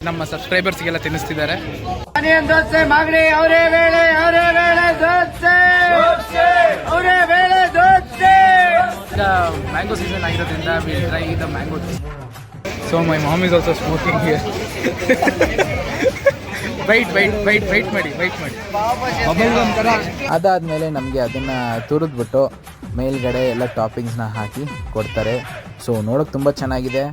ನಮ್ಮ ಸಬ್ಸ್ಕ್ರೈಬರ್ಸ್ಗೆಲ್ಲ ತಿನ್ನಿಸ್ತಿದ್ದಾರೆ. ಆನಿಯನ್ ದೋಸೆ ಮಾಗಡಿ ಅವರೇ ವೇಳೆ ಅವರೇ ವೇಳೆ ದೋಸೆ! ಅವರೇ ವೇಳೆ ದೋಸೆ! ಈಗ ಮ್ಯಾಂಗೋ ಸೀಸನ್ ಆಗಿರೋದ್ರಿಂದ will try the mango so my mom is also smoking here wait wait wait wait ಮಾಡಿ ವೈಟ್ ಮಾಡಿ. ಅದಾದಮೇಲೆ ನಮಗೆ ಅದನ್ನು ತುರಿದ್ಬಿಟ್ಟು ಮೇಲ್ಗಡೆ ಎಲ್ಲ ಟಾಪಿಂಗ್ಸ್ನ ಹಾಕಿ ಕೊಡ್ತಾರೆ. ಸೊ ನೋಡೋಕೆ ತುಂಬ ಚೆನ್ನಾಗಿದೆ.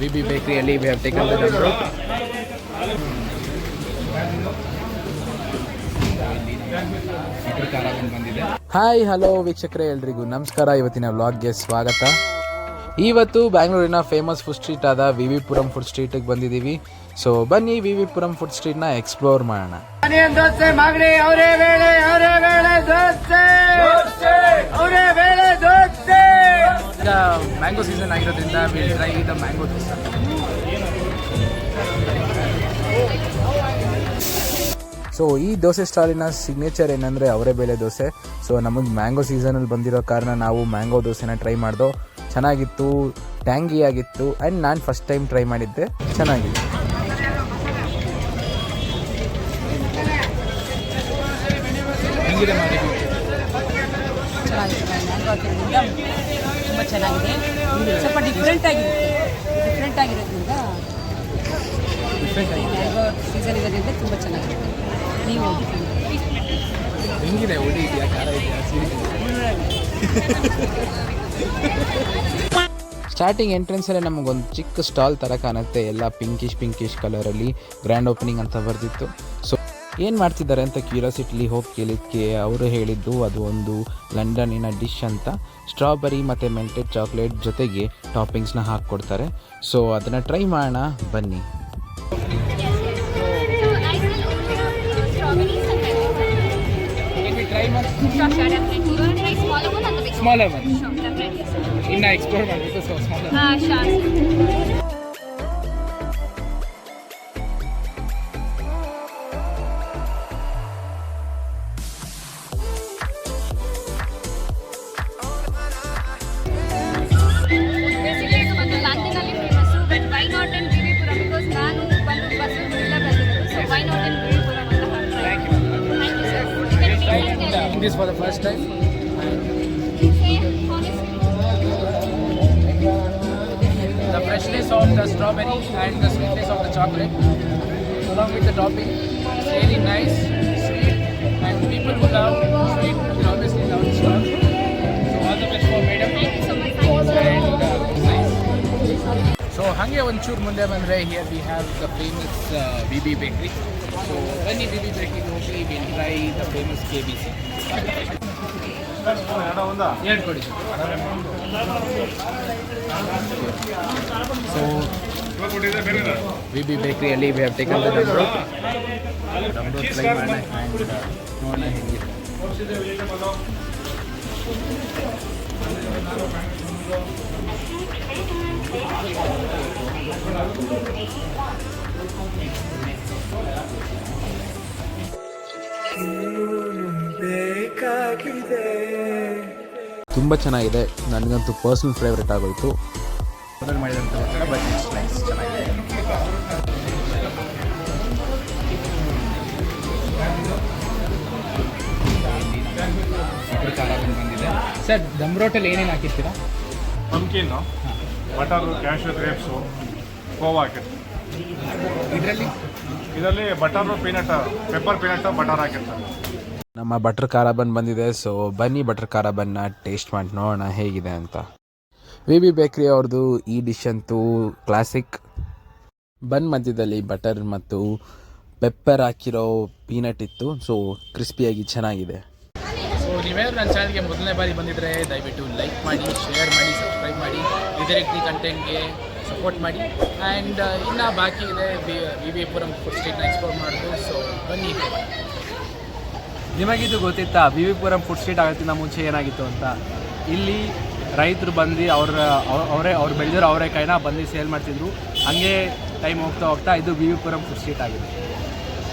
V B ಬೇಕ್ರಿಯಲ್ಲಿ we have taken the number hi hello ವೀಕ್ಷಕರೇ ಎಲ್ರಿಗೂ ನಮಸ್ಕಾರ. ಇವತ್ತಿನ ವ್ಲಾಗ್ಗೆ ಸ್ವಾಗತ. ಇವತ್ತು ಬ್ಯಾಂಗ್ಳೂರಿನ ಫೇಮಸ್ ಫುಡ್ ಸ್ಟ್ರೀಟ್ ಆದ ವಿ ವಿ ಪುರಂ ಫುಡ್ ಸ್ಟ್ರೀಟಿಗೆ ಬಂದಿದ್ದೀವಿ. ಸೊ ಬನ್ನಿ ವಿ ವಿ ಪುರಂ ಫುಡ್ ಸ್ಟ್ರೀಟ್ನ ಎಕ್ಸ್ಪ್ಲೋರ್ ಮಾಡೋಣ. ಆನಿಯನ್ ದೋಸೆ ಮಾಗಡಿ ಅವರೇ ಬೇಳೆ ಅವರೇ ಬೇಳೆ ದೋಸೆ! ಅವರೇ ಬೇಳೆ ದೋಸೆ! ಈಗ ಮ್ಯಾಂಗೋ ಸೀಸನ್ ಆಗಿರೋದ್ರಿಂದ will try the mango dosa so ಈ ದೋಸೆ ಸ್ಟಾಲಿನ ಸಿಗ್ನೇಚರ್ ಏನಂದರೆ ಅವರೇ ಬೇಳೆ ದೋಸೆ. ಸೊ ನಮಗೆ ಮ್ಯಾಂಗೋ ಸೀಸನಲ್ಲಿ ಬಂದಿರೋ ಕಾರಣ ನಾವು ಮ್ಯಾಂಗೋ ದೋಸೆನ ಟ್ರೈ ಮಾಡ್ದೋ ಚೆನ್ನಾಗಿತ್ತು ಟ್ಯಾಂಗಿ ಆಗಿತ್ತು ಆ್ಯಂಡ್ ನಾನು ಫಸ್ಟ್ ಟೈಮ್ ಟ್ರೈ ಮಾಡಿದ್ದೆ ಚೆನ್ನಾಗಿತ್ತು. ಚೆನ್ನಾಗಿದೆ. ತುಂಬ ಚೆನ್ನಾಗಿದೆ. ಸ್ವಲ್ಪ ಡಿಫ್ರೆಂಟ್ ಆಗಿರುತ್ತೆ. ಡಿಫ್ರೆಂಟ್ ಆಗಿರೋದ್ರಿಂದ ಸೀಸನ್ ಇರೋದ್ರಿಂದ ತುಂಬ ಚೆನ್ನಾಗಿರುತ್ತೆ ನೀವು. ಹೆಂಗಿದೆ? ಒಳ್ಳೆ ಇದೆಯಾ? ಖಾರ ಇದೆಯಾ? ಸ್ಟಾರ್ಟಿಂಗ್ ಎಂಟ್ರೆನ್ಸಲ್ಲೇ ನಮಗೊಂದು ಚಿಕ್ಕ ಸ್ಟಾಲ್ ಥರ ಕಾಣುತ್ತೆ. ಎಲ್ಲ ಪಿಂಕಿಶ್ ಪಿಂಕಿಶ್ ಕಲರಲ್ಲಿ ಗ್ರ್ಯಾಂಡ್ ಓಪನಿಂಗ್ ಅಂತ ಬರ್ದಿತ್ತು. ಸೊ ಏನು ಮಾಡ್ತಿದ್ದಾರೆ ಅಂತ ಕ್ಯೂರಿಯಾಸಿಟಿಲಿ ಹೋಗಿ ಕೇಳಿದ್ದಕ್ಕೆ ಅವರು ಹೇಳಿದ್ದು ಅದು ಒಂದು ಲಂಡನ್ನಿನ ಡಿಶ್ ಅಂತ. ಸ್ಟ್ರಾಬೆರಿ ಮತ್ತು ಮೆಲ್ಟೆಡ್ ಚಾಕ್ಲೇಟ್ ಜೊತೆಗೆ ಟಾಪಿಂಗ್ಸ್ನ ಹಾಕ್ಕೊಡ್ತಾರೆ. ಸೊ ಅದನ್ನು ಟ್ರೈ ಮಾಡೋಣ ಬನ್ನಿ. ಸೊ ಐಸಲ್ಲಿ ಸ್ಟ್ರಾಬೆರೀಸ್ ಅಂತ this for the first time. The freshness of the strawberry and the sweetness of the chocolate, along with the topping, is really nice, sweet, and people who love sweet will obviously love this one. So all the best for Madam. And uh. So ಹಾಗೆ ಒಂಚೂರು ಮುಂದೆ ಬಂದರೆ here we have the famous B B bakery so ಬನ್ನಿ B B ಬೇಕ್ರಿಗೆ ಹೋಗಿ will try the famous K B C ಹೇಳ್ಕೊಡಿ so V B ಬೇಕ್ರಿಯಲ್ಲಿ we have taken the dum dum try ಮಾಡೋಣ and ನೋಡೋಣ ತುಂಬ ಚೆನ್ನಾಗಿದೆ. ನನಗಂತೂ ಪರ್ಸ್ನಲ್ ಫೇವ್ರೇಟ್ ಆಗೋಯ್ತು. ಸರ್ ದಮ್ ರೋಟಲ್ಲಿ ಏನೇನು ಹಾಕಿರ್ತೀರಾ? Pumpkin butter cashew grapes khoa ಹಾಕಿರ್ತಾರೆ ಇದರಲ್ಲಿ? ಇದರಲ್ಲಿ butter peanut pepper peanut butter ಹಾಕಿರ್ತಾರೆ. ನಮ್ಮ ಬಟರ್ ಖಾರ ಬನ್ ಬಂದಿದೆ ಸೊ ಬನ್ನಿ ಬಟರ್ ಖಾರ ಬನ್ನ ಟೇಸ್ಟ್ ಮಾಡಿ ನೋಡೋಣ ಹೇಗಿದೆ ಅಂತ. ವಿ ಬಿ ಬೇಕ್ರಿ ಅವ್ರದ್ದು ಈ ಡಿಶ್ ಅಂತೂ ಕ್ಲಾಸಿಕ್ ಬನ್ ಮಧ್ಯದಲ್ಲಿ ಬಟರ್ ಮತ್ತು ಪೆಪ್ಪರ್ ಹಾಕಿರೋ ಪೀನಟ್ ಇತ್ತು ಸೊ ಕ್ರಿಸ್ಪಿಯಾಗಿ ಚೆನ್ನಾಗಿದೆ. ನೀವೇನಾದ್ರು ನನ್ನ ಚಾನಲ್ಗೆ ಮೊದಲನೇ ಬಾರಿ ಬಂದಿದ್ರೆ ದಯವಿಟ್ಟು ಲೈಕ್ ಮಾಡಿ ಶೇರ್ ಮಾಡಿ ಸಬ್ಸ್ಕ್ರೈಬ್ ಮಾಡಿ ಇದೇ ರೀತಿ ಕಂಟೆಂಟ್ಗೆ ಸಪೋರ್ಟ್ ಮಾಡಿ. ಆ್ಯಂಡ್ ಇನ್ನು ಬಾಕಿ ಇದೆ ವಿ ವಿ ಪುರಂ ಫುಡ್ ಸ್ಟ್ರೀಟ್ನ ಎಕ್ಸ್ಪ್ಲೋರ್ ಮಾಡೋದು ಸೊ ಬನ್ನಿ ನಿಮಗಿದು ಗೊತ್ತಿತ್ತಾ V V Puram food street ಆಗೋಕ್ಕಿಂತ ಮುಂಚೆ ಏನಾಗಿತ್ತು ಅಂತ? ಇಲ್ಲಿ ರೈತರು ಬಂದು ಅವ್ರ ಅವ್- ಅವರೇ ಅವ್ರು ಬೆಳೆದಿರೋ ಅವರೆಕಾಯಿನ ಬಂದು ಸೇಲ್ ಮಾಡ್ತಿದ್ರು. ಹಂಗೆ ಟೈಮ್ ಹೋಗ್ತಾ ಹೋಗ್ತಾ ಇದು V V Puram food street ಆಗಿದೆ.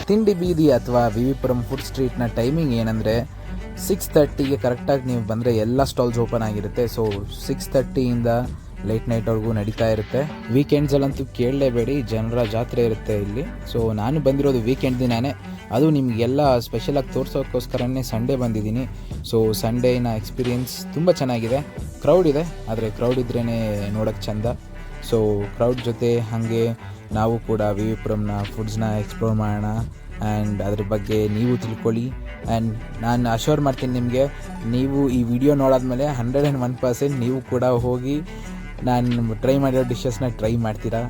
ತಿಂಡಿ ಬೀದಿ ಅಥವಾ ವಿ ವಿ ಪುರಂ ಫುಡ್ ಸ್ಟ್ರೀಟ್ನ ಟೈಮಿಂಗ್ ಏನಂದರೆ ಸಿಕ್ಸ್ ತರ್ಟಿಗೆ ಕರೆಕ್ಟಾಗಿ ನೀವು ಬಂದರೆ ಎಲ್ಲ ಸ್ಟಾಲ್ಸ್ ಓಪನ್ ಆಗಿರುತ್ತೆ. ಸೊ ಸಿಕ್ಸ್ ತರ್ಟಿಯಿಂದ ಲೇಟ್ ನೈಟ್ವರೆಗೂ ನಡೀತಾ ಇರುತ್ತೆ. ವೀಕೆಂಡ್ಸಲ್ಲಂತೂ ಕೇಳಲೇಬೇಡಿ, ಜನರ ಜಾತ್ರೆ ಇರುತ್ತೆ ಇಲ್ಲಿ. ಸೊ ನಾನು ಬಂದಿರೋದು ವೀಕೆಂಡ್ ದಿನಾನೇ. ಅದು ನಿಮಗೆಲ್ಲ ಸ್ಪೆಷಲಾಗಿ ತೋರಿಸೋಕ್ಕೋಸ್ಕರನೇ ಸಂಡೇ ಬಂದಿದ್ದೀನಿ. ಸೊ ಸಂಡೇನ ಎಕ್ಸ್ಪೀರಿಯೆನ್ಸ್ ತುಂಬ ಚೆನ್ನಾಗಿದೆ. ಕ್ರೌಡ್ ಇದೆ, ಆದರೆ ಕ್ರೌಡ್ ಇದ್ರೇ ನೋಡೋಕ್ಕೆ ಚೆಂದ. ಸೊ ಕ್ರೌಡ್ ಜೊತೆ ಹಾಗೆ ನಾವು ಕೂಡ ವಿ ವಿ ಪುರಂನ ಫುಡ್ಸ್ನ ಎಕ್ಸ್ಪ್ಲೋರ್ ಮಾಡೋಣ. ಆ್ಯಂಡ್ ಅದ್ರ ಬಗ್ಗೆ ನೀವು ತಿಳ್ಕೊಳ್ಳಿ. ಆ್ಯಂಡ್ ನಾನು ಅಶ್ಯೂರ್ ಮಾಡ್ತೀನಿ ನಿಮಗೆ ನೀವು ಈ ವಿಡಿಯೋ ನೋಡಾದ್ಮೇಲೆ ಹಂಡ್ರೆಡ್ ಆ್ಯಂಡ್ ಒನ್ ಪರ್ಸೆಂಟ್ ನೀವು ಕೂಡ ಹೋಗಿ ನಾನು ಟ್ರೈ ಮಾಡಿರೋ ಡಿಶಸ್ನ ಟ್ರೈ ಮಾಡ್ತೀರಾ?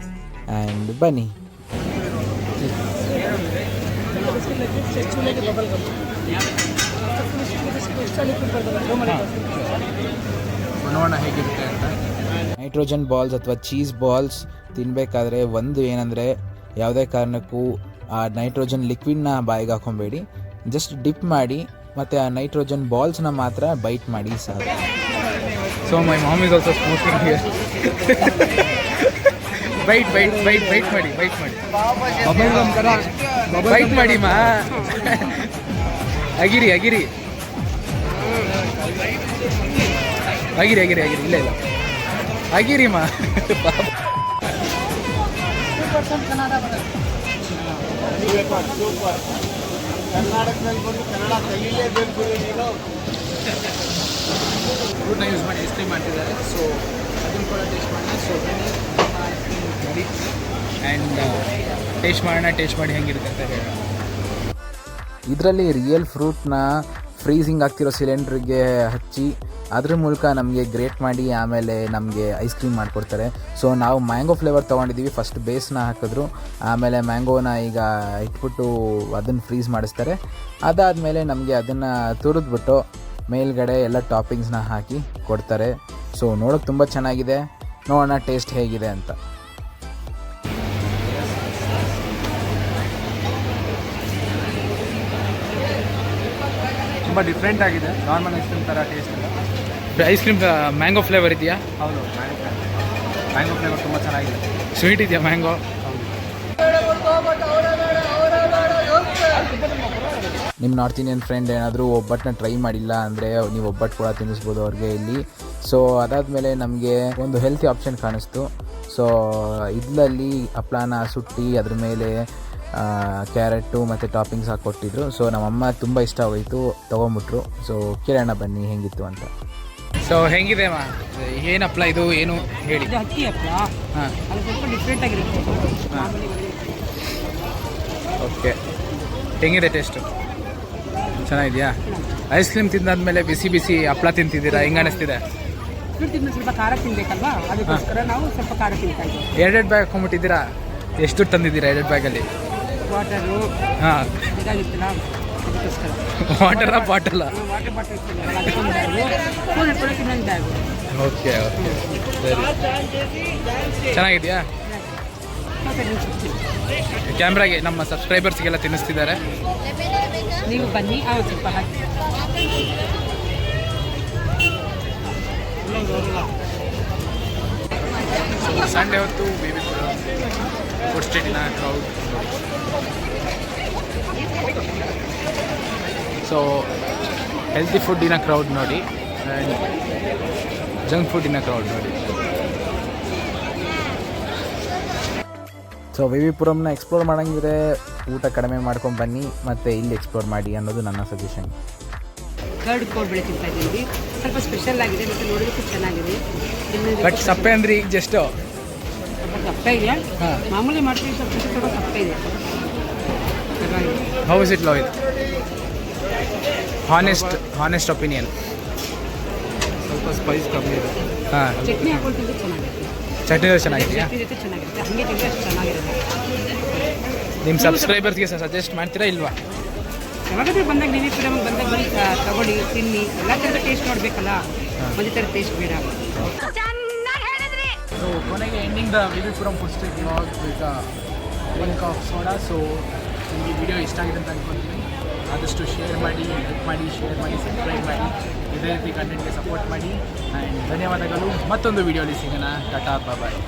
ಆ್ಯಂಡ್ ಬನ್ನಿ. ನೋಡೋಣ ಹೇಗಿರುತ್ತೆ ಅಂತ? ನೈಟ್ರೋಜನ್ ಬಾಲ್ಸ್ ಅಥವಾ ಚೀಸ್ ಬಾಲ್ಸ್ ತಿನ್ನಬೇಕಾದ್ರೆ ಒಂದು ಏನಂದರೆ ಯಾವುದೇ ಕಾರಣಕ್ಕೂ ಆ ನೈಟ್ರೋಜನ್ ಲಿಕ್ವಿಡ್ನ ಬಾಯಿಗೆ ಹಾಕೊಬೇಡಿ. ಜಸ್ಟ್ ಡಿಪ್ ಮಾಡಿ ಮತ್ತು ಆ ನೈಟ್ರೋಜನ್ ಬಾಲ್ಸ್ನ ಮಾತ್ರ ಬೈಟ್ ಮಾಡಿ ಸಾಕು. So my mom is also smoking here bite bite bite bite ಮಾಡಿ ಬೈಟ್ ಮಾಡಿ. ಬೈಟ್ ಮಾಡಿ ಮಾ. ಅಗಿರಿ ಅಗಿರಿ. ಅಗಿರಿ ಅಗಿರಿ ಅಗಿರಿ. ಇಲ್ಲ ಇಲ್ಲ. ಅಗಿರಿ ಮಾ. ಫ್ರೂಟ್ನ ಯೂಸ್ ಮಾಡಿ ಐಸ್ ಕ್ರೀಮ್ ಮಾಡ್ತಿದ್ದಾರೆ ಸೊ ಅದನ್ನು ಕೂಡ ಟೇಸ್ಟ್ ಮಾಡೋಣ ಸೊ ಬನ್ನಿ ಆ್ಯಂಡ್ ಟೇಸ್ಟ್ ಮಾಡೋಣ ಟೇಸ್ಟ್ ಮಾಡಿ ಹೆಂಗಿರುತ್ತೆ ಅಂತ ಹೇಳೋಣ ಇದರಲ್ಲಿ ರಿಯಲ್ ಫ್ರೂಟ್ನ ಫ್ರೀಸಿಂಗ್ ಆಗ್ತಿರೋ ಸಿಲಿಂಡ್ರಿಗೆ ಹಚ್ಚಿ ಅದ್ರ ಮೂಲಕ ನಮಗೆ ಗ್ರೇಟ್ ಮಾಡಿ ಆಮೇಲೆ ನಮಗೆ ಐಸ್ ಕ್ರೀಮ್ ಮಾಡಿಕೊಡ್ತಾರೆ. ಸೊ ನಾವು ಮ್ಯಾಂಗೋ ಫ್ಲೇವರ್ ತೊಗೊಂಡಿದ್ದೀವಿ ಫಸ್ಟ್ ಬೇಸ್ನ ಹಾಕಿದ್ರು. ಆಮೇಲೆ ಮ್ಯಾಂಗೋನ ಈಗ ಇಟ್ಬಿಟ್ಟು ಅದನ್ನು ಫ್ರೀಸ್ ಮಾಡಿಸ್ತಾರೆ. ಅದಾದಮೇಲೆ ನಮಗೆ ಅದನ್ನು ತುರಿದ್ಬಿಟ್ಟು ಮೇಲ್ಗಡೆ ಎಲ್ಲ ಟಾಪಿಂಗ್ಸ್ನ ಹಾಕಿ ಕೊಡ್ತಾರೆ. ಸೊ ನೋಡೋಕೆ ತುಂಬ ಚೆನ್ನಾಗಿದೆ. ನೋಡೋಣ ಟೇಸ್ಟ್ ಹೇಗಿದೆ ಅಂತ. ತುಂಬ ಡಿಫ್ರೆಂಟ್ ಆಗಿದೆ. ನಾರ್ಮಲ್ ಐಸ್ ಕ್ರೀಮ್ ಥರ ಟೇಸ್ಟ್ ಇಲ್ಲ ಐಸ್ ಕ್ರೀಮ್ ಮ್ಯಾಂಗೋ ಫ್ಲೇವರ್ ಇದೆಯಾ? ಹೌದು ಮ್ಯಾಂಗೋ ಫ್ಲೇವರ್ ತುಂಬ ಚೆನ್ನಾಗಿದೆ. ಸ್ವೀಟ್ ಇದೆಯಾ ಮ್ಯಾಂಗೋ ನಿಮ್ಮ ನಾರ್ತ್ ಇಂಡಿಯನ್ ಫ್ರೆಂಡ್ ಏನಾದರೂ ಒಬ್ಬಟ್ಟನ್ನ ಟ್ರೈ ಮಾಡಿಲ್ಲ ಅಂದರೆ ನೀವು ಒಬ್ಬಟ್ಟು ಕೂಡ ತಿನ್ನಿಸ್ಬೋದು ಅವ್ರಿಗೆ ಇಲ್ಲಿ. ಸೊ ಅದಾದಮೇಲೆ ನಮಗೆ ಒಂದು ಹೆಲ್ತಿ ಆಪ್ಷನ್ ಕಾಣಿಸ್ತು. ಸೊ ಇದರಲ್ಲಿ ಹಪ್ಳಾನ ಸುಟ್ಟಿ ಅದ್ರ ಮೇಲೆ ಕ್ಯಾರೆಟು ಮತ್ತು ಟಾಪಿಂಗ್ಸ್ ಹಾಕಿ ಕೊಟ್ಟಿದ್ರು ಸೊ ನಮ್ಮಮ್ಮ ತುಂಬ ಇಷ್ಟ ಹೋಯಿತು ತೊಗೊಂಬಿಟ್ರು. ಸೊ ಕೇಳೋಣ ಬನ್ನಿ ಹೆಂಗಿತ್ತು ಅಂತ. ಸೊ ಹೆಂಗಿದೆ ಮಾ? ಏನು ಹಪ್ಳ ಇದು? ಏನು ಹೇಳಿ. ಇದು ಅಕ್ಕಿ ಹಪ್ಪಳ ಹಾಂ. ಅದು ಸ್ವಲ್ಪ ಡಿಫ್ರೆಂಟ್ ಆಗಿರುತ್ತೆ. ಓಕೆ. ಹೆಂಗಿದೆ ಟೇಸ್ಟು ಚೆನ್ನಾಗಿದೆಯಾ? ಐಸ್ ಕ್ರೀಮ್ ತಿಂದಾದ್ಮೇಲೆ ಬಿಸಿ ಬಿಸಿ ಹಪ್ಪಳ ತಿಂತಿದ್ದೀರಾ? ಹೆಂಗೆ ಅನಿಸ್ತಿದೆ? ಸ್ವಲ್ಪ ಖಾರ ತಿನ್ಬೇಕಲ್ವಾ? ಅದಕ್ಕೋಸ್ಕರ ನಾವು ಸ್ವಲ್ಪ ಖಾರ ತಿಂತಾ ಇದ್ದೀವಿ. ಎರಡೆರಡು ಬ್ಯಾಗ್ ಹಾಕೊಂಡ್ಬಿಟ್ಟಿದ್ದೀರಾ? ಎಷ್ಟು ತಂದಿದ್ದೀರಾ ಎರಡು ಬ್ಯಾಗಲ್ಲಿ ವಾಟರು ಹಾಂ. ಇದಾಗಿತ್ತಲ್ಲ? ವಾಟರ ಬಾಟಲ ಓಕೆ ಓಕೆ ಸರಿ ಚೆನ್ನಾಗಿದೆಯಾ? ಕ್ಯಾಮ್ರಾಗೆ ನಮ್ಮ ಸಬ್ಸ್ಕ್ರೈಬರ್ಸ್ಗೆಲ್ಲ ತಿನ್ನಿಸ್ತಿದ್ದಾರೆ. ನೀವು ಬನ್ನಿ. ಸಂಡೆ ಸ್ವಲ್ಪ ಹಾಕಿ. ಸಂಡೇ ಹೊತ್ತು ಬೇಬಿ ಫುಡ್ ಸ್ಟ್ರೀಟಿನ ಕ್ರೌಡ್ ಸೊ ಹೆಲ್ತಿ ಫುಡ್ಡಿನ ಕ್ರೌಡ್ ನೋಡಿ ಆ್ಯಂಡ್ ಜಂಕ್ ಫುಡ್ಡಿನ ಕ್ರೌಡ್ ನೋಡಿ ಸೊ ವಿ ವಿ ಪುರಮ್ನ ಎಕ್ಸ್ಪ್ಲೋರ್ ಮಾಡೋಂಗಿದ್ರೆ ಊಟ ಕಡಿಮೆ ಮಾಡ್ಕೊಂಡು ಬನ್ನಿ ಮತ್ತು ಇಲ್ಲಿ ಎಕ್ಸ್ಪ್ಲೋರ್ ಮಾಡಿ ಅನ್ನೋದು ನನ್ನ ಸಜೆಷನ್ ಕರ್ಡ್ ಕೋಡ್ಬಳೆ ತಿಂತಾ ಇದ್ದೀವಿ. ಸ್ವಲ್ಪ ಸ್ಪೆಷಲ್ ಆಗಿದೆ ಮತ್ತು ನೋಡೋದಕ್ಕೂ ಚೆನ್ನಾಗಿದೆ. ಬಟ್ ಸಪ್ಪೆ ಅಂದ್ರೆ ಈಗ ಜಸ್ಟ್ ಸಪ್ಪೆ ಇದೆ ಮಾಮೂಲಿ ಮಾಡ್ತೀವಿ ಸ್ವಲ್ಪ ಸ್ವಲ್ಪ ದಪ್ಪ ಇದೆ. ಹಾಗಾಗಿ is it, it Honest, honest opinion. Honest opinion ಸ್ವಲ್ಪ ಸ್ಪೈಸ್ ಕಮ್ಮಿ ಇದೆ. ಹಾಂ. ಚಟ್ನಿ ಚೆನ್ನಾಗಿರುತ್ತೆ. ಚಟ್ನಿ ಚೆನ್ನಾಗಿದೆಯಾ? ಚಟ್ನಿ ಜೊತೆ ಚೆನ್ನಾಗಿರುತ್ತೆ. ಹಾಗೆ ತಿಂದರೆ ಅಷ್ಟು ಚೆನ್ನಾಗಿರುತ್ತೆ. ನಿಮ್ಮ ಸಬ್ಸ್ಕ್ರೈಬರ್ಸ್ಗೆ ಸಜೆಸ್ಟ್ ಮಾಡ್ತೀರಾ ಇಲ್ವಾ? ಯಾವಾಗಾದ್ರೂ ಬಂದಾಗ ನೀವು ಕೂಡ ಬಂದಾಗ ಬಂದು ತಗೊಳ್ಳಿ ತಿನ್ನಿ. ಎಲ್ಲ ಥರದ ಟೇಸ್ಟ್ ನೋಡಬೇಕಲ್ಲ? ಒಂದೇ ಥರ ಟೇಸ್ಟ್ ಬೇಡ. ಸೊ ಕೊನೆಗೆ ending the VV Puram food street blog with of soda so ನಿಮಗೆ ವಿಡಿಯೋ ಇಷ್ಟ ಆಗಿದೆ ಅಂತ ಅಂದ್ಕೊಳ್ತೀನಿ ಆದಷ್ಟು ಶೇರ್ ಮಾಡಿ ಲೈಕ್ ಮಾಡಿ ಶೇರ್ ಮಾಡಿ ಸಬ್ಸ್ಕ್ರೈಬ್ ಮಾಡಿ, ಇದೇ ರೀತಿ ಕಂಟೆಂಟ್ಗೆ ಸಪೋರ್ಟ್ ಮಾಡಿ. ಆ್ಯಂಡ್ ಧನ್ಯವಾದಗಳು. ಮತ್ತೊಂದು ವಿಡಿಯೋಲಿ ಸಿಗೋಣ. ಟಾಟಾ ಬಾಯ್